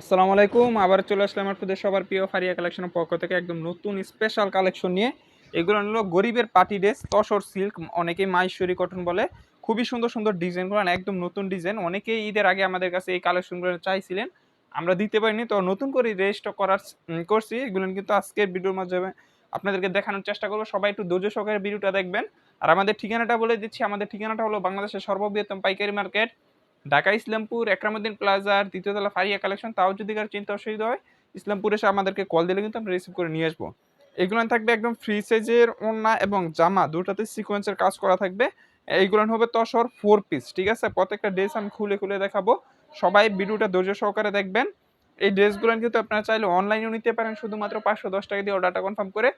আসসালামু আলাইকুম আবার চলে আসলাম আপনাদের সবার প্রিয় ফারিয়া কালেকশনের পক্ষ থেকে একদম নতুন স্পেশাল কালেকশন নিয়ে। এগুলো হলো গরিবের পার্টি ড্রেস তসর সিল্ক অনেকেই মাইশ্বরী কটন বলে। খুবই সুন্দর সুন্দর ডিজাইন ডিজাইনগুলো একদম নতুন ডিজাইন অনেকেই ঈদের আগে আমাদের কাছে এই কালেকশনগুলো চাইছিলেন, আমরা দিতে পারিনি। তো নতুন করে রেজিস্টার করার করছি। এগুলো কিন্তু আজকের ভিডিওর মাধ্যমে আপনাদেরকে দেখানোর চেষ্টা করব। সবাই একটু ধৈর্য সহকারে ভিডিওটা দেখবেন। আর আমাদের ঠিকানাটা বলে দিচ্ছি। আমাদের ঠিকানাটা হলো বাংলাদেশের সর্ববৃহত্তম পাইকারি মার্কেট ঢাকা ইসলামপুর একরামুদ্দিন প্লাজার দ্বিতীয়তলা ফারিয়া কালেকশন তাও যদি কারও চিন্তা অসুবিধা হয়, ইসলামপুর এসে আমাদেরকে কল দিলে কিন্তু আমরা রিসিভ করে নিয়ে আসব। এগুলো থাকবে একদম ফ্রি সাইজের ওড়না এবং জামা, দুটাতে সিকোয়েন্সের কাজ করা থাকবে। এইগুলো হবে তসর ফোর পিস ঠিক আছে? প্রত্যেকটা ড্রেস আমি খুলে খুলে দেখাবো। সবাই ভিডিওটা ধৈর্য সহকারে দেখবেন। এই ড্রেসগুলো কিন্তু আপনারা চাইলে অনলাইনেও নিতে পারেন, শুধুমাত্র পাঁচশো দশ টাকা দিয়ে অর্ডারটা কনফার্ম করে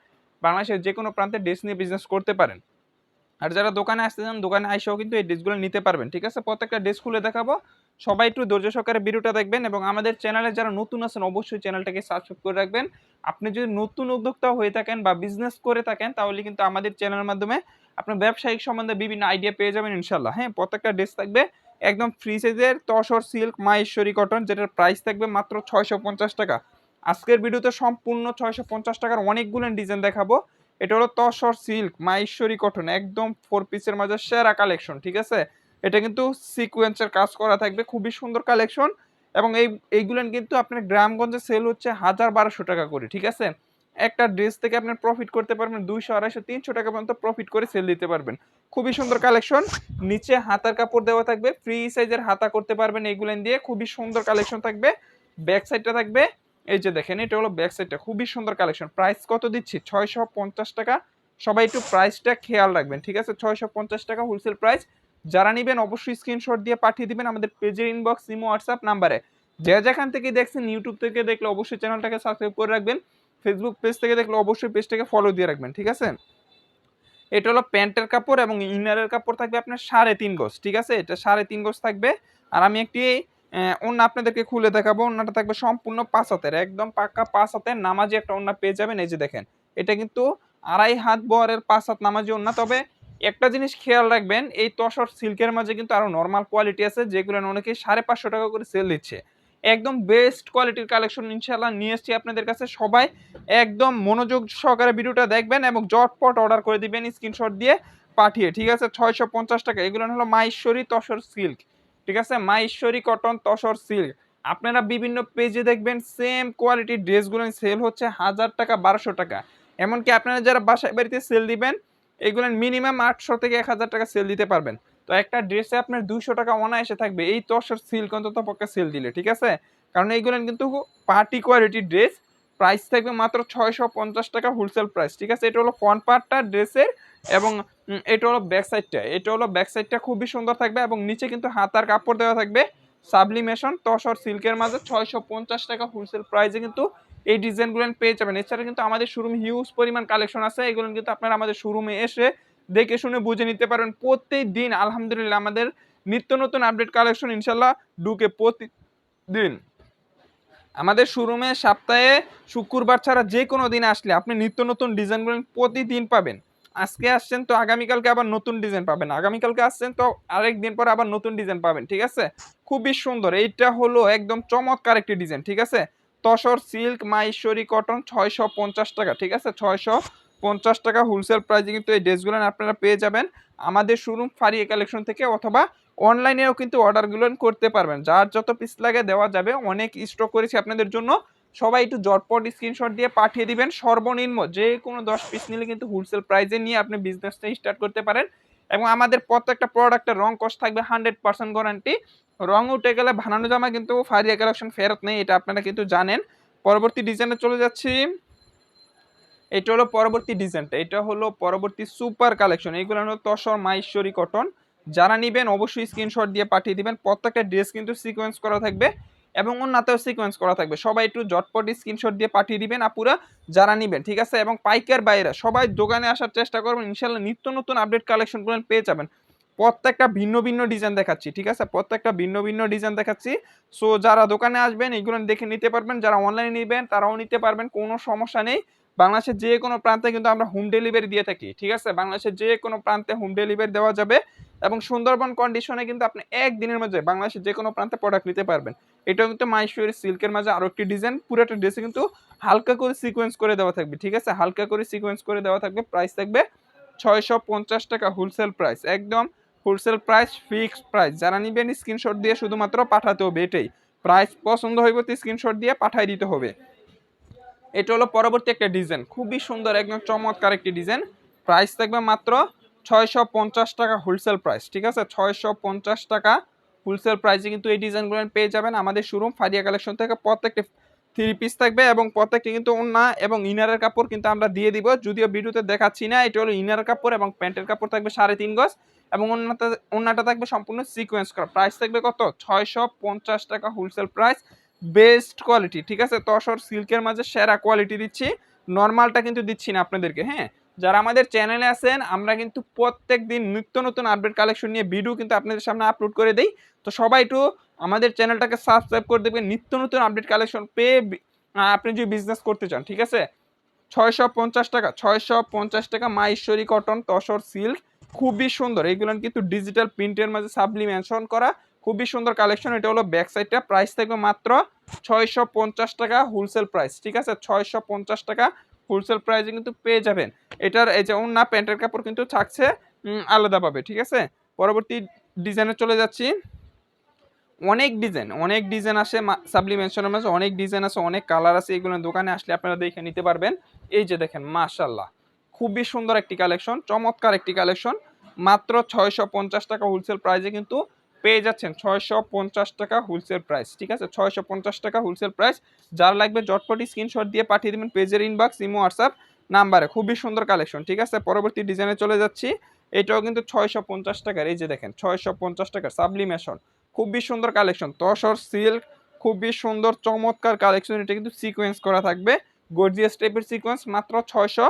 বাংলাদেশের যে কোনো প্রান্তে ড্রেস নিয়ে বিজনেস করতে পারেন। আর যারা দোকানে আসতে চান, দোকানে আইসাও কিন্তু এই ড্রেসগুলো নিতে পারবেন, ঠিক আছে? প্রত্যেকটা ড্রেস খুলে দেখাবো। সবাই একটু ধৈর্য সহকারে ভিডিওটা দেখবেন এবং আমাদের চ্যানেলে যারা নতুন আছেন, অবশ্যই চ্যানেলটাকে সাবস্ক্রাইব করে রাখবেন। আপনি যদি নতুন উদ্যোক্তা হয়ে থাকেন বা বিজনেস করে থাকেন, তাহলে কিন্তু আমাদের চ্যানেলের মাধ্যমে আপনার ব্যবসায়িক সম্বন্ধে বিভিন্ন আইডিয়া পেয়ে যাবেন ইনশাল্লাহ হ্যাঁ প্রত্যেকটা ড্রেস থাকবে একদম ফ্রি সাইজের তসর সিল্ক মাহেশ্বরী কটন যেটার প্রাইস থাকবে মাত্র ছয়শো পঞ্চাশ টাকা। আজকের ভিডিওতে সম্পূর্ণ ছয়শো পঞ্চাশ টাকার অনেকগুলো ডিজাইন দেখাবো। এটা হলো তসর সিল্ক মাহেশ্বরী কটন, একদম ফোর পিসের মাঝে সেরা কালেকশন ঠিক আছে? এটা কিন্তু সিকোয়েন্সের কাজ করা থাকবে, খুবই সুন্দর কালেকশন এবং এই, এইগুলেন কিন্তু আপনার গ্রামগঞ্জে সেল হচ্ছে হাজার বারোশো টাকা করে, ঠিক আছে? একটা ড্রেস থেকে আপনার প্রফিট করতে পারবেন দুইশো, আড়াইশো, তিনশো টাকা পর্যন্ত প্রফিট করে সেল দিতে পারবেন। খুবই সুন্দর কালেকশন নিচে হাতার কাপড় দেওয়া থাকবে ফ্রি সাইজের হাতা করতে পারবেন এইগুলেন দিয়ে, খুবই সুন্দর কালেকশন থাকবে ব্যাক সাইডটা থাকবে এই যে দেখেন, এটা হলো ব্যাক সাইডটা খুবই সুন্দর কালেকশন প্রাইস কত দিচ্ছি? ছয়শো পঞ্চাশ টাকা। সবাই একটু প্রাইসটা খেয়াল রাখবেন, ঠিক আছে? ছয়শো পঞ্চাশ টাকা হোলসেল প্রাইস যারা নেবেন, অবশ্যই স্ক্রিনশট দিয়ে পাঠিয়ে দিবেন আমাদের পেজের ইনবক্স ইমো হোয়াটসঅ্যাপ নাম্বারে যে যেখান থেকে দেখছেন ইউটিউব থেকে দেখলে অবশ্যই চ্যানেলটাকে সাবস্ক্রাইব করে রাখবেন। ফেসবুক পেজ থেকে দেখলে অবশ্যই পেজটাকে ফলো দিয়ে রাখবেন, ঠিক আছে? এটা হলো প্যান্টের কাপড় এবং ইনারের কাপড় থাকবে আপনার সাড়ে তিন গজ, ঠিক আছে? এটা সাড়ে তিন গজ থাকবে। আর আমি একটি অন্য আপনাদেরকে খুলে দেখাবো। অন্যটা থাকবে সম্পূর্ণ পাঁচ হাতের, একদম পাক্কা পাঁচ হাতের নামাজি একটা অন্য পেয়ে যাবেন। এই যে দেখেন, এটা কিন্তু আড়াই হাত বরের পাঁচ হাত নামাজি অন্য তবে একটা জিনিস খেয়াল রাখবেন, এই তসর সিল্কের মাঝে কিন্তু আরও নর্মাল কোয়ালিটি আছে, যেগুলো অনেকে সাড়ে পাঁচশো টাকা করে সেল দিচ্ছে। একদম বেস্ট কোয়ালিটির কালেকশন ইনশাল্লাহ নিয়ে এসেছি আপনাদের কাছে। সবাই একদম মনোযোগ সহকারে ভিডিওটা দেখবেন এবং জটপট অর্ডার করে দিবেন স্ক্রিনশট দিয়ে পাঠিয়ে। ঠিক আছে, ছয়শো পঞ্চাশ টাকা। এগুলো হলো মাইশ্বরী তসর সিল্ক। ঠিক আছে? মাইশ্বরী কটন তসর সিল্ক আপনারা বিভিন্ন পেজে দেখবেন সেম কোয়ালিটির ড্রেসগুলো সেল হচ্ছে হাজার টাকা, বারোশো টাকা। এমনকি আপনারা যারা বাসায় বাড়িতে সেল দিবেন, এগুলো মিনিমাম আটশো থেকে এক হাজার টাকা সেল দিতে পারবেন। তো একটা ড্রেসে আপনার দুশো টাকা অনায়াসে থাকবে। এই তসর সিল্ক অন্তত পক্ষে সেল দিলে, ঠিক আছে? কারণ এইগুলো কিন্তু পার্টি কোয়ালিটির ড্রেস প্রাইস থাকবে মাত্র ছয়শো পঞ্চাশ টাকা হোলসেল প্রাইস ঠিক আছে? এটা হলো ফ্রন্ট পার্টটা ড্রেসের এবং এটা হলো ব্যাক সাইডটা এটা হলো ব্যাক সাইডটা খুবই সুন্দর থাকবে এবং নিচে কিন্তু হাতার কাপড় দেওয়া থাকবে। সাবলিমেশন তসর সিল্কের মাঝে ছয়শো পঞ্চাশ টাকা হোলসেল প্রাইসে কিন্তু এই ডিজাইনগুলো পেয়ে যাবেন। এছাড়া কিন্তু আমাদের শোরুম হিউজ পরিমাণ কালেকশন আছে। এগুলো কিন্তু আপনারা আমাদের শোরুমে এসে দেখে শুনে বুঝে নিতে পারবেন প্রত্যেক দিন আলহামদুলিল্লাহ, আমাদের নিত্য নতুন আপডেট কালেকশন ইনশাল্লাহ ঢুকে প্রতিদিন। আমাদের শোরুমে সপ্তাহে শুক্রবার ছাড়া যে কোনো দিন আসলে আপনি নিত্য নতুন ডিজাইনগুলো প্রতিদিন পাবেন। আজকে আসছেন তো আগামীকালকে আবার নতুন ডিজাইন পাবেন। আগামীকালকে আসছেন তো আরেক দিন পরে আবার নতুন ডিজাইন পাবেন, ঠিক আছে? খুবই সুন্দর। এইটা হলো একদম চমৎকার একটি ডিজাইন ঠিক আছে? তসর সিল্ক মাইশ্বরী কটন ছয়শো পঞ্চাশ টাকা, ঠিক আছে? ছয়শো পঞ্চাশ টাকা হোলসেল প্রাইসে কিন্তু এই ড্রেসগুলো আপনারা পেয়ে যাবেন। আমাদের শোরুম ফারিয়ে কালেকশন থেকে অথবা অনলাইনেও কিন্তু অর্ডারগুলো করতে পারবেন। যার যত পিস লাগে দেওয়া যাবে। অনেক স্টক করেছি আপনাদের জন্য। সবাই একটু জটপট স্ক্রিনশট দিয়ে পাঠিয়ে দিবেন। সর্বনিম্ন যে কোনো দশ পিস নিলে কিন্তু হোলসেল প্রাইসে নিয়ে আপনি বিজনেসটা স্টার্ট করতে পারেন। এবং আমাদের প্রত্যেকটা প্রোডাক্টের রং কস্ট থাকবে হান্ড্রেড পার্সেন্ট গ্যারান্টি রং উঠে গেলে ভানানো জামা কিন্তু ফারিয়া কালেকশন ফেরত নেই, এটা আপনারা কিন্তু জানেন। পরবর্তী ডিজাইনে চলে যাচ্ছি। এটা হলো পরবর্তী ডিজাইনটা এটা হলো পরবর্তী সুপার কালেকশন এইগুলো হলো তসর মাইশ্বরী কটন যারা নেবেন অবশ্যই স্ক্রিনশট দিয়ে পাঠিয়ে দিবেন। প্রত্যেকটা ড্রেস কিন্তু সিকোয়েন্স করা থাকবে। এবং অন্যতেও সিকোয়েন্স করা থাকবে। সবাই একটু জটপট স্ক্রিনশট দিয়ে পাঠিয়ে দিবেন আপুরা, যারা নেবেন, ঠিক আছে? এবং পাইকার বাইরা, সবাই দোকানে আসার চেষ্টা করবেন, ইনশাল্লাহ নিত্য নতুন আপডেট কালেকশনগুলো পেয়ে যাবেন। প্রত্যেকটা ভিন্ন ভিন্ন ডিজাইন দেখাচ্ছি, ঠিক আছে? প্রত্যেকটা ভিন্ন ভিন্ন ডিজাইন দেখাচ্ছি। সো যারা দোকানে আসবেন, এগুলো দেখে নিতে পারবেন, যারা অনলাইনে নেবেন, তারাও নিতে পারবেন, কোনো সমস্যা নেই। বাংলাদেশের যে কোনো প্রান্তে কিন্তু আমরা হোম ডেলিভারি দিয়ে থাকি, ঠিক আছে? বাংলাদেশের যে কোনো প্রান্তে হোম ডেলিভারি দেওয়া যাবে এবং সুন্দরবন কন্ডিশনে কিন্তু আপনি একদিনের মধ্যে বাংলাদেশের যে কোনো প্রান্তে প্রোডাক্ট নিতে পারবেন। এটাও কিন্তু মাইশোরি সিল্কের মাঝে আরও একটি ডিজাইন পুরোটা ড্রেসে কিন্তু হালকা করে সিকোয়েন্স করে দেওয়া থাকবে, ঠিক আছে? হালকা করে সিকোয়েন্স করে দেওয়া থাকবে প্রাইস থাকবে ছয়শো পঞ্চাশ টাকা হোলসেল প্রাইস একদম হোলসেল প্রাইস ফিক্সড প্রাইস যারা নিবেন স্ক্রিনশট দিয়ে শুধুমাত্র পাঠাতে হবে এটাই। প্রাইস পছন্দ হইব তো স্ক্রিনশট দিয়ে পাঠাই দিতে হবে। এটা হলো পরবর্তী একটা ডিজাইন। খুবই সুন্দর, একদম চমৎকার একটি ডিজাইন। প্রাইস থাকবে মাত্র ছয়শো পঞ্চাশ টাকা হোলসেল প্রাইস ঠিক আছে? ছয়শো পঞ্চাশ টাকা হোলসেল প্রাইসে কিন্তু এই ডিজাইনগুলো পেয়ে যাবেন। আমাদের শোরুম ফারিয়া কালেকশন থেকে প্রত্যেকটি থ্রি পিস থাকবে এবং প্রত্যেকটি কিন্তু ওন্না এবং ইনারের কাপড় কিন্তু আমরা দিয়ে দিব। যদিও ভিডিওতে দেখাচ্ছি না, এটা হলো ইনার কাপড় এবং প্যান্টের কাপড় থাকবে সাড়ে তিন গজ এবং অন্যটা অন্যটা থাকবে সম্পূর্ণ সিকোয়েন্স করা। প্রাইস থাকবে কত? ছয়শো পঞ্চাশ টাকা হোলসেল প্রাইস বেস্ট কোয়ালিটি, ঠিক আছে? তসর সিল্কের মাঝে সেরা কোয়ালিটি দিচ্ছি। নর্মালটা কিন্তু দিচ্ছি না আপনাদেরকে হ্যাঁ? যারা আমাদের চ্যানেলে আছেন, আমরা কিন্তু প্রত্যেক দিন নিত্য নতুন আপডেট কালেকশন নিয়ে ভিডিও কিন্তু আপনাদের সামনে আপলোড করে দেই। তো সবাই একটু আমাদের চ্যানেলটাকে সাবস্ক্রাইব করে দেবেন। নিত্য নতুন আপডেট কালেকশন পেয়ে আপনি যদি বিজনেস করতে চান, ঠিক আছে? ছয়শো পঞ্চাশ টাকা, ছয়শো পঞ্চাশ টাকা মাইশ্বরী কটন তসর সিল্ক খুবই সুন্দর। এইগুলো কিন্তু ডিজিটাল প্রিন্টের মাঝে সাবলিমেশন করা। খুবই সুন্দর কালেকশন এটা হলো ব্যাক সাইডটা প্রাইস থাকবে মাত্র ছয়শো পঞ্চাশ টাকা হোলসেল প্রাইস ঠিক আছে? ছয়শো পঞ্চাশ টাকা হোলসেল প্রাইসে কিন্তু পেয়ে যাবেন। এটার এই যে না প্যান্টের কাপড় কিন্তু থাকছে উম, আলাদাভাবে ঠিক আছে? পরবর্তী ডিজাইনে চলে যাচ্ছি। অনেক ডিজাইন অনেক ডিজাইন আসে সাবলিমেশনের মাঝে অনেক ডিজাইন আছে অনেক কালার আছে এগুলো দোকানে আসলে আপনারা দেখে নিতে পারবেন। এই যে দেখেন মাশাল্লাহ খুবই সুন্দর একটি কালেকশন চমৎকার একটি কালেকশন মাত্র ছয়শো পঞ্চাশ টাকা হোলসেল প্রাইসে কিন্তু পেয়ে যাচ্ছেন ছয়শো পঞ্চাশ টাকা হোলসেল প্রাইস ঠিক আছে? ছয়শো পঞ্চাশ টাকা হোলসেল প্রাইস যার লাগবে জটপটি স্ক্রিনশট দিয়ে পাঠিয়ে দেবেন পেজের ইনবক্স ইমো হোয়াটসঅ্যাপ নাম্বারে খুবই সুন্দর কালেকশন ঠিক আছে? পরবর্তী ডিজাইনে চলে যাচ্ছি। এটাও কিন্তু ছয়শো পঞ্চাশ টাকার, এই যে দেখেন, ছয়শো পঞ্চাশ টাকার সাবলিমেশন খুবই সুন্দর কালেকশন তসর সিল্ক খুবই সুন্দর, চমৎকার কালেকশন এটা কিন্তু সিকোয়েন্স করা থাকবে গর্জিয়াস টাইপের সিকোয়েন্স মাত্র ছয়শো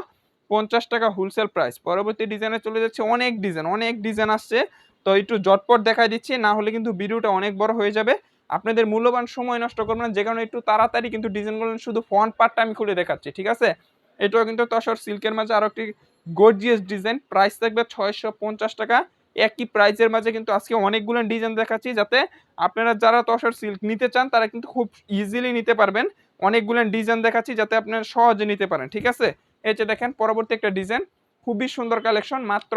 পঞ্চাশ টাকা হোলসেল প্রাইস পরবর্তী ডিজাইনে চলে যাচ্ছে, অনেক ডিজাইন অনেক ডিজাইন আসছে। তো একটু জটপট দেখা দিচ্ছি, না হলে কিন্তু ভিডিওটা অনেক বড় হয়ে যাবে। আপনাদের মূল্যবান সময় নষ্ট করবেন যে কারণে একটু তাড়াতাড়ি কিন্তু ডিজাইনগুলো শুধু ফ্রন্ট পার্টটা আমি খুলে দেখাচ্ছি, ঠিক আছে? এটাও কিন্তু তসর সিল্কের মাঝে আরও একটি গর্জিয়াস ডিজাইন প্রাইস থাকবে ছয়শো পঞ্চাশ টাকা। একই প্রাইসের মাঝে কিন্তু আজকে অনেকগুলো ডিজাইন দেখাচ্ছি, যাতে আপনারা যারা তসর সিল্ক নিতে চান, তারা কিন্তু খুব ইজিলি নিতে পারবেন। অনেকগুলো ডিজাইন দেখাচ্ছি, যাতে আপনারা সহজে নিতে পারেন, ঠিক আছে? এই যে দেখেন, পরবর্তী একটা ডিজাইন খুবই সুন্দর কালেকশন মাত্র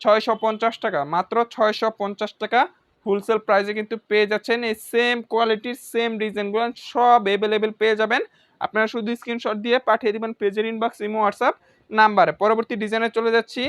ছয়শো পঞ্চাশ টাকা। মাত্র ছয়শো পঞ্চাশ টাকা হোলসেল প্রাইসে কিন্তু পেয়ে যাচ্ছেন। এই সেম কোয়ালিটির সেম ডিজাইনগুলো সব অ্যাভেলেবেল পেয়ে যাবেন। আপনারা শুধু স্ক্রিনশট দিয়ে পাঠিয়ে দিবেন পেজের ইনবক্স ইমো হোয়াটসঅ্যাপ নাম্বারে। পরবর্তী ডিজাইনে চলে যাচ্ছি।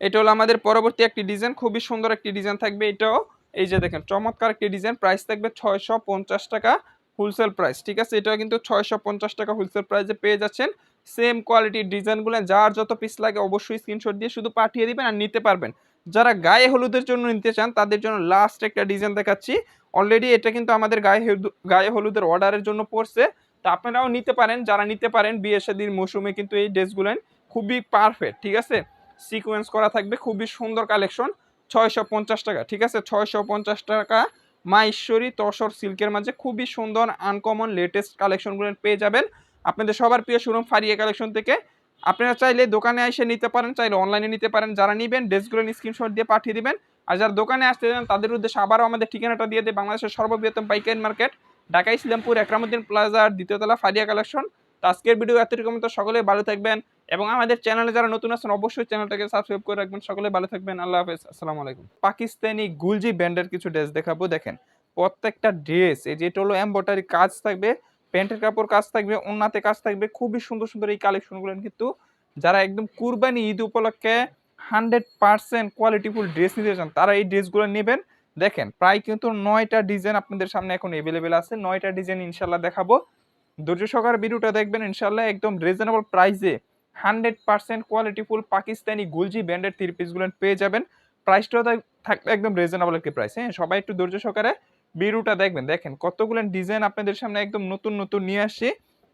এটা হলো আমাদের পরবর্তী একটি ডিজাইন খুবই সুন্দর একটি ডিজাইন থাকবে এটাও। এই যে দেখেন, চমৎকার একটি ডিজাইন প্রাইস থাকবে ছয়শো পঞ্চাশ টাকা হোলসেল প্রাইস ঠিক আছে? এটাও কিন্তু ছয়শো পঞ্চাশ টাকা হোলসেল প্রাইসে পেয়ে যাচ্ছেন। সেম কোয়ালিটির ডিজাইনগুলো যার যত পিস লাগে অবশ্যই স্ক্রিনশট দিয়ে শুধু পাঠিয়ে দিবেন আর নিতে পারবেন। যারা গায়ে হলুদের জন্য নিতে চান, তাদের জন্য লাস্ট একটা ডিজাইন দেখাচ্ছি। অলরেডি এটা কিন্তু আমাদের গায়ে গায়ে হলুদের অর্ডারের জন্য পড়ছে। তা আপনারাও নিতে পারেন, যারা নিতে পারেন বিয়ে শাদীর মৌসুমে কিন্তু এই ড্রেসগুলো খুবই পারফেক্ট ঠিক আছে? সিকোয়েন্স করা থাকবে, খুবই সুন্দর কালেকশন ছয়শো পঞ্চাশ টাকা, ঠিক আছে? ছয়শো পঞ্চাশ টাকা মা ঈশ্বরী তসর সিল্কের মাঝে খুবই সুন্দর আনকমন লেটেস্ট কালেকশনগুলো পেয়ে যাবেন। আপনাদের সবার প্রিয় শোরুম ফারিয়া কালেকশন থেকে। আপনারা চাইলে দোকানে এসে নিতে পারেন, চাইলে অনলাইনে নিতে পারেন। যারা নেবেন ড্রেসগুলো স্ক্রিনশট দিয়ে পাঠিয়ে দিবেন। আর যারা দোকানে আসতে চান, তাদের উদ্দেশ্যে আবারও আমাদের ঠিকানাটা দিয়ে দেয় বাংলাদেশের সর্ববৃহত্তম পাইকারি মার্কেট ঢাকা ইসলামপুর, একরামুদ্দিন প্লাজার দ্বিতীয়তলা ফারিয়া কালেকশন তো আজকের ভিডিও এতটুকু তো সকলে ভালো থাকবেন এবং আমাদের চ্যানেলে যারা নতুন আছেন, অবশ্যই চ্যানেলটাকে সাবস্ক্রাইব করে রাখবেন। সকলে ভালো থাকবেন। আল্লাহ হাফেজ। আসসালামু আলাইকুম। পাকিস্তানি গুলজি ব্যান্ডের কিছু ড্রেস দেখাবো। দেখেন, প্রত্যেকটা ড্রেস এই যেটা হলো এম্বয়ডারি কাজ থাকবে। প্যান্টের কাপড় কাজ থাকবে ওন্নাতে কাজ থাকবে। খুবই সুন্দর সুন্দর এই কালেকশনগুলো কিন্তু যারা একদম কুরবানি ঈদ উপলক্ষে হান্ড্রেড পার্সেন্ট কোয়ালিটিফুল ড্রেস নিতে চান, তারা এই ড্রেসগুলো নেবেন। দেখেন, প্রায় কিন্তু নয়টা ডিজাইন আপনাদের সামনে এখন এভেলেবেল আছে। নয়টা ডিজাইন ইনশাল্লাহ দেখাবো। ধৈর্য সহকারে ভিডিওটা দেখবেন ইনশাল্লাহ একদম রিজনেবল প্রাইসে হান্ড্রেড পার্সেন্ট কোয়ালিটিফুল পাকিস্তানি গুলজি ব্র্যান্ডের থ্রি পিসগুলো পেয়ে যাবেন। প্রাইসটাও থাকবে একদম রিজনেবল একটি প্রাইস হ্যাঁ? সবাই একটু ধৈর্য সহকারে ভিডিওটা দেখবেন। দেখেন কতগুলো ডিজাইন আপনাদের সামনে একদম নতুন নতুন নিয়ে আসছি।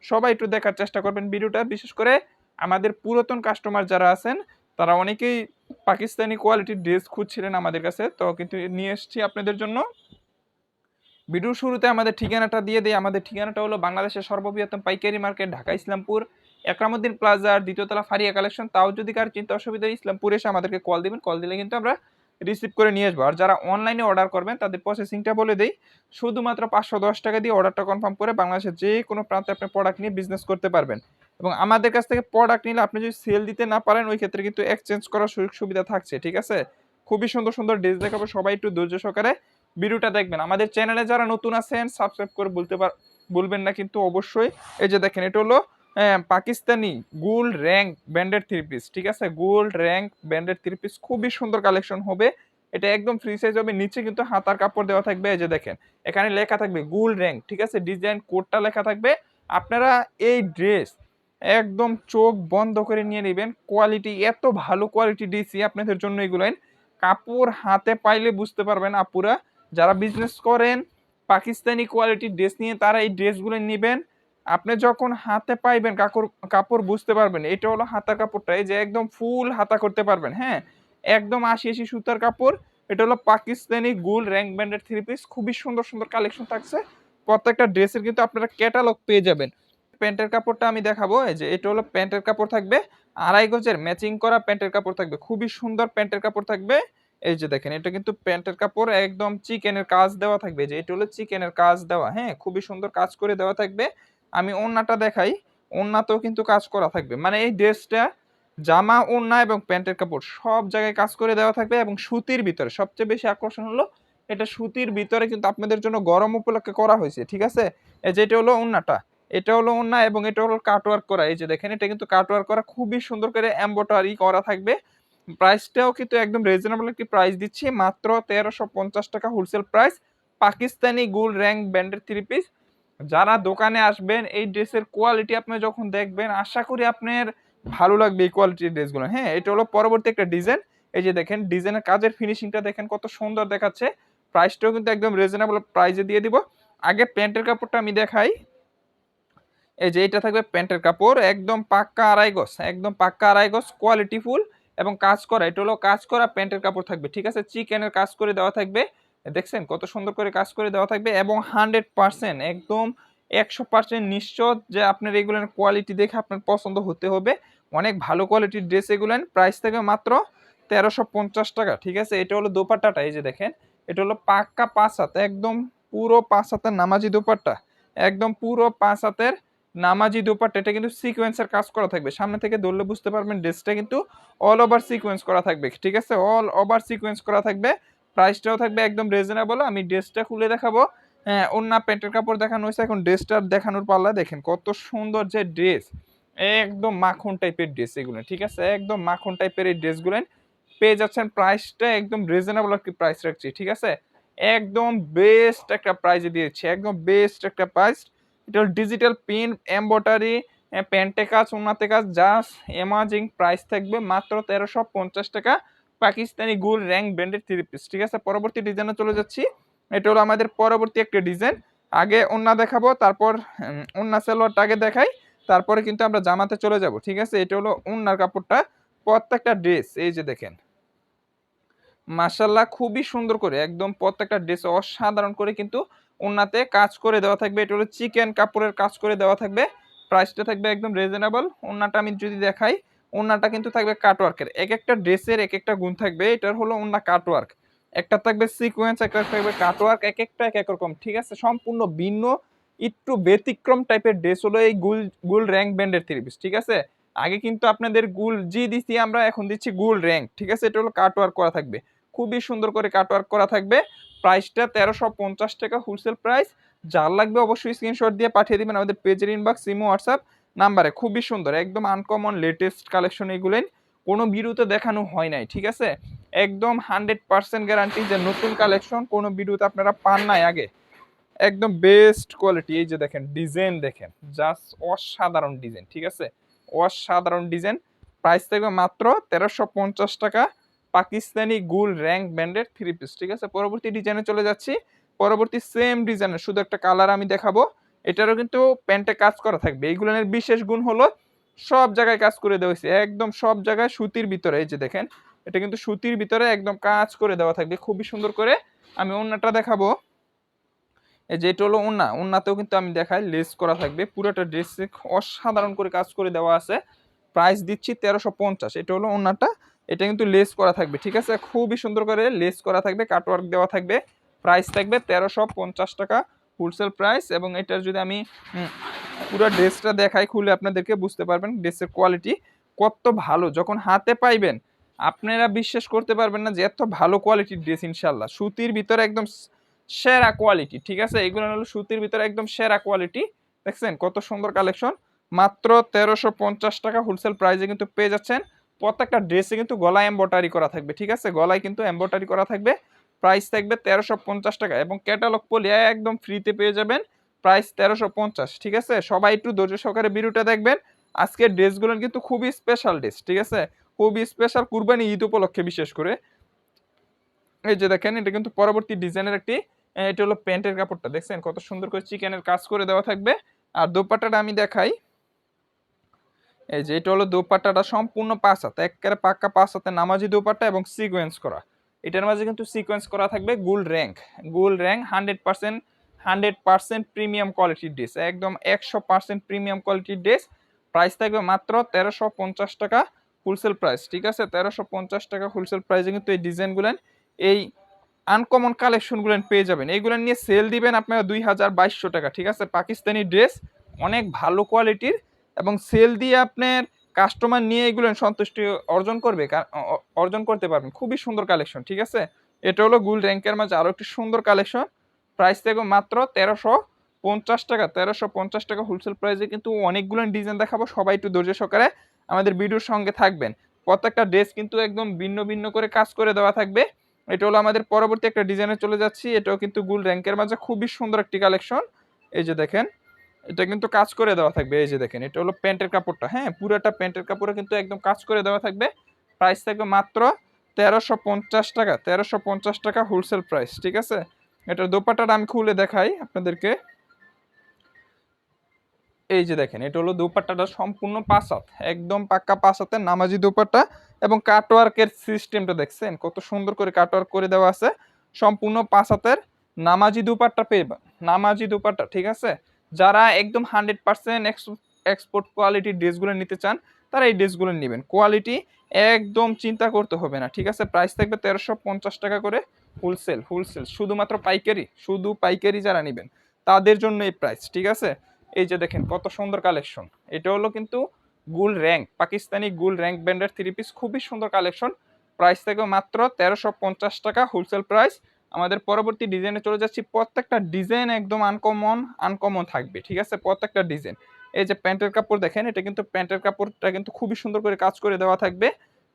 সবাই একটু দেখার চেষ্টা করবেন বিরুটা। বিশেষ করে আমাদের পুরাতন কাস্টমার যারা আছেন, তারা অনেকেই পাকিস্তানি কোয়ালিটির ড্রেস খুঁজছিলেন আমাদের কাছে। তো কিন্তু নিয়ে এসেছি আপনাদের জন্য। ভিডিওর শুরুতে আমাদের ঠিকানাটা দিয়ে দিই। আমাদের ঠিকানাটা হলো বাংলাদেশের সর্ববৃহত্তম পাইকারি মার্কেট, ঢাকা ইসলামপুর। একরামুদ্দিন প্লাজার দ্বিতীয়তলা ফারিয়া কালেকশন তাও যদি কার চিন্তা অসুবিধা ইসলামপুর এসে আমাদেরকে কল দিবেন। কল দিলে কিন্তু আমরা রিসিভ করে নিয়ে আসব। আর যারা অনলাইনে অর্ডার করবেন, তাদের প্রসেসিংটা বলে দিই, শুধুমাত্র পাঁচশো দশ টাকা দিয়ে অর্ডারটা কনফার্ম করে বাংলাদেশের যে কোনো প্রান্তে আপনি প্রোডাক্ট নিয়ে বিজনেস করতে পারবেন। এবং আমাদের কাছ থেকে প্রোডাক্ট নিলে আপনি যদি সেল দিতে না পারেন, ওই ক্ষেত্রে কিন্তু এক্সচেঞ্জ করার সুযোগ সুবিধা থাকছে, ঠিক আছে? খুবই সুন্দর সুন্দর ড্রেস দেখাবো, সবাই একটু ধৈর্য সহকারে ভিডিওটা দেখবেন। আমাদের চ্যানেলে যারা নতুন আছেন সাবস্ক্রাইব করে বলতে পার বলবেন না কিন্তু অবশ্যই। এই যে দেখেন, এটা হলো আহ, Pakistani gold rank banded three piece ঠিক আছে? Gold rank banded three piece খুবই সুন্দর কালেকশন হবে। এটা একদম ফ্রি সাইজ হবে নিচে কিন্তু হাতার কাপড় দেওয়া থাকবে এই যে দেখেন এখানে লেখা থাকবে গোল্ড র্যাঙ্ক ঠিক আছে? ডিজাইন কোডটা লেখা থাকবে। আপনারা এই ড্রেস একদম চোখ বন্ধ করে নিয়ে নেবেন। কোয়ালিটি এত ভালো কোয়ালিটি দিয়েছি আপনাদের জন্য এগুলো। কাপড় হাতে পাইলে বুঝতে পারবেন আপুরা। যারা বিজনেস করেন পাকিস্তানি কোয়ালিটির ড্রেস নিয়ে তারা এই ড্রেসগুলো নেবেন। আপনি যখন হাতে পাইবেন কাপড় কাপড় বুঝতে পারবেন, এটা হলো হাতা কাপড়টা, এই যে একদম ফুল হাতা করতে পারবেন হ্যাঁ? একদম আশি আশি সুতার কাপড়, এটা হলো পাকিস্তানি গুল র্যাঙ্ক ব্যান্ডের থ্রি পিস খুবই সুন্দর সুন্দর কালেকশন থাকছে। প্রত্যেকটা ড্রেসের কিন্তু আপনারা ক্যাটালগ পেয়ে যাবেন। প্যান্টের কাপড়টা আমি দেখাবো, এই যে এটা হলো প্যান্টের কাপড় থাকবে, আড়াই গজের ম্যাচিং করা প্যান্টের কাপড় থাকবে, খুবই সুন্দর প্যান্টের কাপড় থাকবে। এই যে দেখেন, এটা কিন্তু প্যান্টের কাপড়, একদম চিকেনের কাজ দেওয়া থাকবে যে এটা হলো চিকেনের কাজ দেওয়া হ্যাঁ? খুবই সুন্দর কাজ করে দেওয়া থাকবে। আমি ওড়নাটা দেখাই, ওড়নাতেও কিন্তু কাজ করা থাকবে। মানে এই ড্রেসটা, জামা, ওড়না এবং প্যান্টের কাপড় সব জায়গায় কাজ করে দেওয়া থাকবে এবং সুতির ভিতরে সবচেয়ে বেশি আকর্ষণ হলো এটা সুতির ভিতরে কিন্তু আপনাদের জন্য গরম উপলক্ষে করা হয়েছে, ঠিক আছে? এই যে এটা হলো ওড়নাটা, এটা হলো ওড়না এবং এটা হলো কাটওয়ার্ক করা। এই যে দেখেন, এটা কিন্তু কাটওয়ার্ক করা খুবই সুন্দর করে এম্বোটারি করা থাকবে। প্রাইসটাও কিন্তু একদম রিজনেবল একটি প্রাইস দিচ্ছি, মাত্র তেরোশো পঞ্চাশ টাকা হোলসেল প্রাইস পাকিস্তানি গুল র্যাঙ্ক ব্যান্ডের থ্রি পিস যারা দোকানে আসবেন, এই ড্রেসের কোয়ালিটি আপনি যখন দেখবেন, আশা করি আপনার ভালো লাগবে এই কোয়ালিটির ড্রেসগুলো। হ্যাঁ এটা হলো পরবর্তী একটা ডিজাইন এই যে দেখেন ডিজাইনের কাজের ফিনিশিংটা দেখেন কত সুন্দর দেখাচ্ছে। প্রাইসটাও কিন্তু একদম রিজনেবল প্রাইসে দিয়ে দিব। আগে প্যান্টের কাপড়টা আমি দেখাই। এই যে এটা থাকবে প্যান্টের কাপড়, একদম পাক্কা আড়াই একদম পাক্কা আড়াই কোয়ালিটি ফুল এবং কাজ করা। এটা হলো কাজ করা প্যান্টের কাপড় থাকবে, ঠিক আছে? চিকেনের কাজ করে দেওয়া থাকবে। দেখছেন কত সুন্দর করে কাজ করে দেওয়া থাকবে এবং হান্ড্রেড পার্সেন্ট একদম একশো পার্সেন্ট নিশ্চয় যে আপনার এগুলোর কোয়ালিটি দেখে আপনার পছন্দ হতে হবে। অনেক ভালো কোয়ালিটির ড্রেস এগুলেন প্রাইস থাকবে মাত্র তেরোশো পঞ্চাশ টাকা, ঠিক আছে? এটা হলো দোপাট্টাটা, এই যে দেখেন। এটা হলো পাক্কা পাঁচ হাত, একদম পুরো পাঁচ হাতের নামাজি দোপাট্টা। একদম পুরো পাঁচ হাতের নামাজি দোপাট্টা। এটা কিন্তু সিকোয়েন্সের কাজ করা থাকবে। সামনে থেকে ধরলে বুঝতে পারবেন ড্রেসটা কিন্তু অল ওভার সিকোয়েন্স করা থাকবে, ঠিক আছে? অল ওভার সিকোয়েন্স করা থাকবে। প্রাইসটাও থাকবে একদম রিজনেবল আমি ড্রেসটা খুলে দেখাবো। হ্যাঁ অন্য প্যান্টের কাপড় দেখানো হয়েছে, এখন ড্রেসটা দেখানোর পাল্লা দেখেন, কত সুন্দর যে ড্রেস। একদম মাখন টাইপের ড্রেস এগুলো, ঠিক আছে? একদম মাখন টাইপের এই ড্রেসগুলো পেয়ে যাচ্ছেন প্রাইসটা একদম রিজনেবল একটি প্রাইস রাখছি, ঠিক আছে? একদম বেস্ট একটা প্রাইজে দিয়েছি, একদম বেস্ট একটা প্রাইস এটা ডিজিটাল পিন এম্বটারি প্যান্টে কাজ উন্নাতে কাজ জাস্ট এমাজিং প্রাইস থাকবে মাত্র তেরোশো পঞ্চাশ টাকা। পাকিস্তানি গুল র্যাঙ্ক ব্র্যান্ডের থ্রি পিস ঠিক আছে? পরবর্তী ডিজাইনে চলে যাচ্ছি। এটা হলো আমাদের পরবর্তী একটা ডিজাইন আগে ওন্না দেখাবো, তারপর ওন্না সালোয়ারটা আগে দেখাই, তারপরে কিন্তু আমরা জামাতে চলে যাব, ঠিক আছে? এটা হলো ওন্নার কাপড়টা। প্রত্যেকটা ড্রেস এই যে দেখেন। মাসাল্লাহ খুবই সুন্দর করে, একদম প্রত্যেকটা ড্রেস অসাধারণ করে কিন্তু ওন্নাতে কাজ করে দেওয়া থাকবে। এটা হলো চিকেন কাপড়ের কাজ করে দেওয়া থাকবে। প্রাইসটা থাকবে একদম রিজনেবল ওন্নাটা আমি যদি দেখাই ওন্নাটা কিন্তু থাকবে কাটওয়ার্কের এক একটা ড্রেসের এক একটা গুণ থাকবে, এটার হলো ওন্না কাটওয়ার্ক একটা থাকবে সিকোয়েন্স একটা থাকবে কাটওয়ার্ক এক একটা এক এক রকম, ঠিক আছে? সম্পূর্ণ ভিন্ন, একটু ব্যতিক্রম টাইপের ড্রেস হলো এই গুল গুল র্যাঙ্ক ব্যান্ডের থ্রি পিস ঠিক আছে? আগে কিন্তু আপনাদের গুল জি দিচ্ছি আমরা এখন দিচ্ছি গুল র্যাঙ্ক ঠিক আছে? এটা হলো কাটওয়ার্ক করা থাকবে। খুবই সুন্দর করে কাটওয়ার্ক করা থাকবে। প্রাইসটা তেরোশো পঞ্চাশ টাকা হোলসেল প্রাইস যার লাগবে অবশ্যই স্ক্রিনশট দিয়ে পাঠিয়ে দিবেন আমাদের পেজের ইনবক্স সিমো হোয়াটসঅ্যাপ নাম্বারে, খুবই সুন্দর, একদম আনকমন লেটেস্ট কালেকশন এগুলেন কোনো ভিডিওতে দেখানো হয় নাই, ঠিক আছে? একদম হান্ড্রেড পার্সেন্ট গ্যারান্টি যে নতুন কালেকশন কোনো ভিডিওতে আপনারা পান নাই আগে। একদম বেস্ট কোয়ালিটি এই যে দেখেন ডিজাইন দেখেন জাস্ট অসাধারণ ডিজাইন ঠিক আছে? অসাধারণ ডিজাইন প্রাইস থাকবে মাত্র তেরোশো পঞ্চাশ টাকা, পাকিস্তানি গুল র্যাঙ্ক ব্যান্ডের থ্রি পিস ঠিক আছে? পরবর্তী ডিজাইনে চলে যাচ্ছি, পরবর্তী সেম ডিজাইনের শুধু একটা কালার আমি দেখাবো এটারও কিন্তু প্যান্টে কাজ করা থাকবে। এইগুলোর বিশেষ গুণ হলো সব জায়গায় কাজ করে দেওয়া হয়েছে। একদম সব জায়গায় সুতির ভিতরে, এই যে দেখেন, এটা কিন্তু সুতির ভিতরে একদম কাজ করে দেওয়া থাকবে। খুবই সুন্দর করে আমি অন্যটা দেখাবো। এই যে এটা হলো ওন্না। ওন্নাতেও কিন্তু আমি দেখাই, লেস করা থাকবে। পুরোটা ড্রেস অসাধারণ করে কাজ করে দেওয়া আছে। প্রাইস দিচ্ছি তেরোশো পঞ্চাশ। এটা হলো ওন্নাটা। এটা কিন্তু লেস করা থাকবে, ঠিক আছে? খুবই সুন্দর করে লেস করা থাকবে কাটওয়ার্ক দেওয়া থাকবে। প্রাইস থাকবে তেরোশো পঞ্চাশ টাকা। হোলসেল প্রাইস এবং এটার যদি আমি পুরো ড্রেসটা দেখাই খুলে আপনাদেরকে বুঝতে পারবেন ড্রেসের কোয়ালিটি কত ভালো। যখন হাতে পাইবেন, আপনারা বিশ্বাস করতে পারবেন না যে এত ভালো কোয়ালিটির ড্রেস ইনশাল্লাহ সুতির ভিতরে একদম সেরা কোয়ালিটি ঠিক আছে? এগুলো হলো সুতির ভিতরে একদম সেরা কোয়ালিটি দেখছেন? কত সুন্দর কালেকশন মাত্র তেরোশো পঞ্চাশ টাকা হোলসেল প্রাইসে কিন্তু পেয়ে যাচ্ছেন। প্রত্যেকটা ড্রেসে কিন্তু গলায় এম্বয়ডারি করা থাকবে, ঠিক আছে? গলায় কিন্তু এম্বয়ডারি করা থাকবে। প্রাইস থাকবে তেরোশো পঞ্চাশ টাকা এবং ক্যাটালগ পলি একদম ফ্রিতে পেয়ে যাবেন। প্রাইস তেরোশো পঞ্চাশ, ঠিক আছে? সবাই একটু ধৈর্য সহকারে ভিডিওটা দেখবেন। আজকের ড্রেসগুলো কিন্তু খুবই স্পেশাল ড্রেস ঠিক আছে? খুবই স্পেশাল কুরবানি ঈদ উপলক্ষে বিশেষ করে। এই যে দেখেন, এটা কিন্তু পরবর্তী ডিজাইনের একটি এটা হলো প্যান্টের কাপড়টা, দেখছেন? কত সুন্দর করে চিকেনের কাজ করে দেওয়া থাকবে। আর দোপাট্টাটা আমি দেখাই। এই যে এটা হলো দোপাট্টাটা সম্পূর্ণ পাঁচ হাতে, একেবারে পাক্কা পাঁচ হাতে নামাজি দোপাট্টা এবং সিকোয়েন্স করা। এটার মাঝে কিন্তু সিকোয়েন্স করা থাকবে গুল র্যাঙ্ক গুল rank hundred percent hundred percent premium কোয়ালিটির ড্রেস একদম একশো পার্সেন্ট প্রিমিয়াম কোয়ালিটির ড্রেস প্রাইস থাকবে মাত্র তেরোশো পঞ্চাশ টাকা হোলসেল প্রাইস ঠিক আছে? তেরোশো পঞ্চাশ টাকা হোলসেল প্রাইসে কিন্তু এই ডিজাইনগুলেন এই আনকমন কালেকশনগুলো পেয়ে যাবেন। এইগুলো নিয়ে সেল দিবেন আপনারা দুই হাজার বাইশশো টাকা, ঠিক আছে? পাকিস্তানি ড্রেস অনেক ভালো কোয়ালিটির এবং সেল দিয়ে আপনার কাস্টমার নিয়ে এগুলো সন্তুষ্টি অর্জন করবে অর্জন করতে পারবেন। খুবই সুন্দর কালেকশন ঠিক আছে? এটা হলো গুল র্যাঙ্কের মাঝে আরও একটি সুন্দর কালেকশন প্রাইস থেকে মাত্র তেরোশো পঞ্চাশ টাকা, তেরোশো পঞ্চাশ টাকা হোলসেল প্রাইসে কিন্তু অনেকগুলো ডিজাইন দেখাবো, সবাই একটু ধৈর্য সহকারে আমাদের ভিডিওর সঙ্গে থাকবেন। প্রত্যেকটা ড্রেস কিন্তু একদম ভিন্ন ভিন্ন করে কাজ করে দেওয়া থাকবে। এটা হলো আমাদের পরবর্তী একটা ডিজাইনে চলে যাচ্ছি, এটাও কিন্তু গুল র্যাঙ্কের মাঝে খুবই সুন্দর একটি কালেকশন এই যে দেখেন এটা কিন্তু কাজ করে দেওয়া থাকবে, এই যে দেখেন, এটা হলো প্যান্টের কাপড়টা হ্যাঁ পুরোটা প্যান্টের কাপড়ে কিন্তু একদম কাজ করে দেওয়া থাকবে প্রাইস থাকবে মাত্র তেরোশো পঞ্চাশ টাকা, তেরোশো পঞ্চাশ টাকা হোলসেল প্রাইস ঠিক আছে? এটার দোপাট্টাটা আমি খুলে দেখাই আপনাদেরকে। এই যে দেখেন, এটা হলো দোপাট্টাটা সম্পূর্ণ পাঁচ হাত, একদম পাক্কা পাঁচ হাতের নামাজি দোপাট্টা এবং কাটওয়ার্কের সিস্টেমটা দেখছেন, কত সুন্দর করে কাটওয়ার্ক করে দেওয়া আছে, সম্পূর্ণ পাঁচ হাতের নামাজি দুপাট্টা পেয়ে, নামাজি দুপাট্টা, ঠিক আছে? যারা একদম হান্ড্রেড পার্সেন্ট এক্সপোর্ট কোয়ালিটির ড্রেসগুলো নিতে চান, তারা এই ড্রেসগুলো নেবেন। কোয়ালিটি একদম চিন্তা করতে হবে না, ঠিক আছে? প্রাইস থাকবে তেরোশো পঞ্চাশ টাকা করে হোলসেল হোলসেল শুধুমাত্র পাইকারি, শুধু পাইকারি যারা নেবেন, তাদের জন্য এই প্রাইস ঠিক আছে? এই যে দেখেন, কত সুন্দর কালেকশন এটা হলো কিন্তু গুল র্যাঙ্ক পাকিস্তানি গুল র্যাঙ্ক ব্র্যান্ডের থ্রি পিস খুবই সুন্দর কালেকশন প্রাইস থেকে মাত্র তেরোশো পঞ্চাশ টাকা হোলসেল প্রাইস আমাদের পরবর্তী ডিজাইনে চলে যাচ্ছি। প্রত্যেকটা ডিজাইন একদম আনকমন আনকমন থাকবে, ঠিক আছে? প্রত্যেকটা ডিজাইন এই যে প্যান্টের কাপড় দেখেন, এটা কিন্তু প্যান্টের কাপড়টা কিন্তু খুবই সুন্দর করে কাজ করে দেওয়া থাকবে।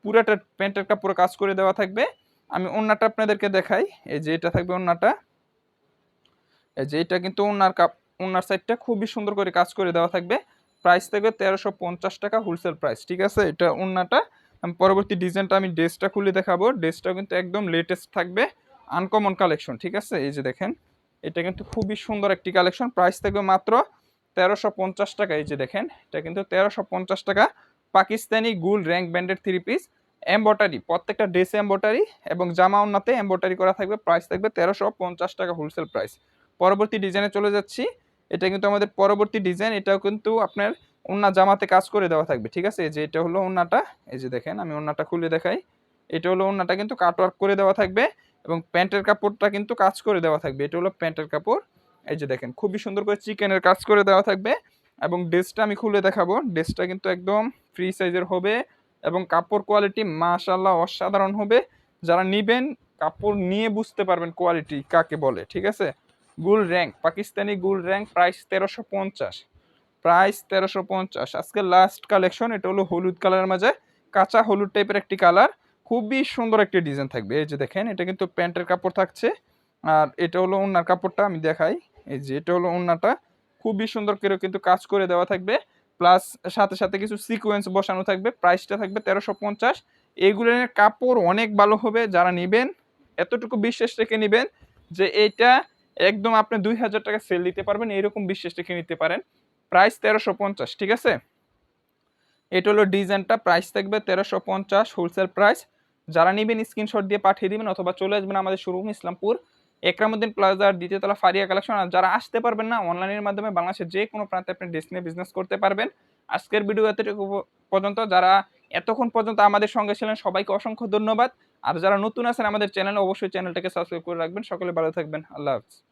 পুরাটা প্যান্টের কাপড়ে কাজ করে দেওয়া থাকবে। আমি ওন্নাটা আপনাদেরকে দেখাই। এই যে এটা থাকবে ওন্নাটা। এই যে এটা কিন্তু ওন্নার কাপ, ওন্নার সাইডটা খুবই সুন্দর করে কাজ করে দেওয়া থাকবে। প্রাইস থাকবে তেরোশো পঞ্চাশ টাকা হোলসেল প্রাইস ঠিক আছে? এটা ওন্নাটা। আমি পরবর্তী ডিজাইনটা আমি ড্রেসটা খুলে দেখাবো। ড্রেসটা কিন্তু একদম লেটেস্ট থাকবে। আনকমন কালেকশন ঠিক আছে? এই যে দেখেন, এটা কিন্তু খুবই সুন্দর একটি কালেকশন প্রাইস থাকবে মাত্র তেরোশো পঞ্চাশ টাকা। এই যে দেখেন, এটা কিন্তু তেরোশো পঞ্চাশ টাকা। পাকিস্তানি গুল র্যাঙ্ক ব্যান্ডের থ্রি পিস এম্বটারি প্রত্যেকটা ড্রেসে এম্বটারি এবং জামা উন্নাতে এম্বটারি করা থাকবে প্রাইস থাকবে তেরোশো পঞ্চাশ টাকা হোলসেল প্রাইস পরবর্তী ডিজাইনে চলে যাচ্ছি। এটা কিন্তু আমাদের পরবর্তী ডিজাইন এটাও কিন্তু আপনার ওন্না জামাতে কাজ করে দেওয়া থাকবে, ঠিক আছে? এই যে এটা হলো ওন্নাটা, এই যে দেখেন, আমি ওন্নাটা খুলে দেখাই। এটা হলো ওন্নাটা কিন্তু কাটওয়ার্ক করে দেওয়া থাকবে। এবং প্যান্টের কাপড়টা কিন্তু কাজ করে দেওয়া থাকবে। এটা হলো প্যান্টের কাপড়। এই যে দেখেন, খুবই সুন্দর করে চিকেনের কাজ করে দেওয়া থাকবে এবং ড্রেসটা আমি খুলে দেখাবো। ড্রেসটা কিন্তু একদম ফ্রি সাইজের হবে এবং কাপড় কোয়ালিটি মাশাল্লাহ অসাধারণ হবে। যারা নিবেন, কাপড় নিয়ে বুঝতে পারবেন কোয়ালিটি কাকে বলে, ঠিক আছে? গুল র্যাঙ্ক, পাকিস্তানি গুল র্যাঙ্ক প্রাইস তেরোশো পঞ্চাশ। প্রাইস তেরোশো পঞ্চাশ। আজকে লাস্ট কালেকশন, এটা হলো হলুদ কালারের মাঝে। কাঁচা হলুদ টাইপের একটি কালার। খুবই সুন্দর একটি ডিজাইন থাকবে। এই যে দেখেন, এটা কিন্তু প্যান্টের কাপড় থাকছে। আর এটা হলো ওনার কাপড়টা, আমি দেখাই। এই যে এটা হলো ওনাটা খুবই সুন্দর করে কিন্তু কাজ করে দেওয়া থাকবে। প্লাস সাথে সাথে কিছু সিকোয়েন্স বসানো থাকবে। প্রাইসটা থাকবে তেরোশো পঞ্চাশ। এইগুলোর কাপড় অনেক ভালো হবে, যারা নেবেন, এতটুকু বিশ্বাস রেখে নেবেন যে এইটা একদম আপনি দুই হাজার টাকা সেল দিতে পারবেন এইরকম বিশ্বাস রেখে নিতে পারেন। প্রাইস তেরোশো পঞ্চাশ, ঠিক আছে? এটা হলো ডিজাইনটা প্রাইস থাকবে তেরোশো পঞ্চাশ হোলসেল প্রাইস যারা নেবেন স্ক্রিনশট দিয়ে পাঠিয়ে দিবেন অথবা চলে আসবেন আমাদের শোরুম ইসলামপুর, একরামুদ্দিন প্লাজার দ্বিতীয়তলা ফারিয়া কালেকশন আর যারা আসতে পারবেন না অনলাইনের মাধ্যমে বাংলাদেশের যে কোনো প্রান্তে আপনি ড্রেস নিয়ে বিজনেস করতে পারবেন। আজকের ভিডিও এতটুকু পর্যন্ত। যারা এতক্ষণ পর্যন্ত আমাদের সঙ্গে ছিলেন, সবাইকে অসংখ্য ধন্যবাদ। আর যারা নতুন আছেন আমাদের চ্যানেল অবশ্যই চ্যানেলটাকে সাবস্ক্রাইব করে রাখবেন। সকলে ভালো থাকবেন। আল্লাহ হাফিজ।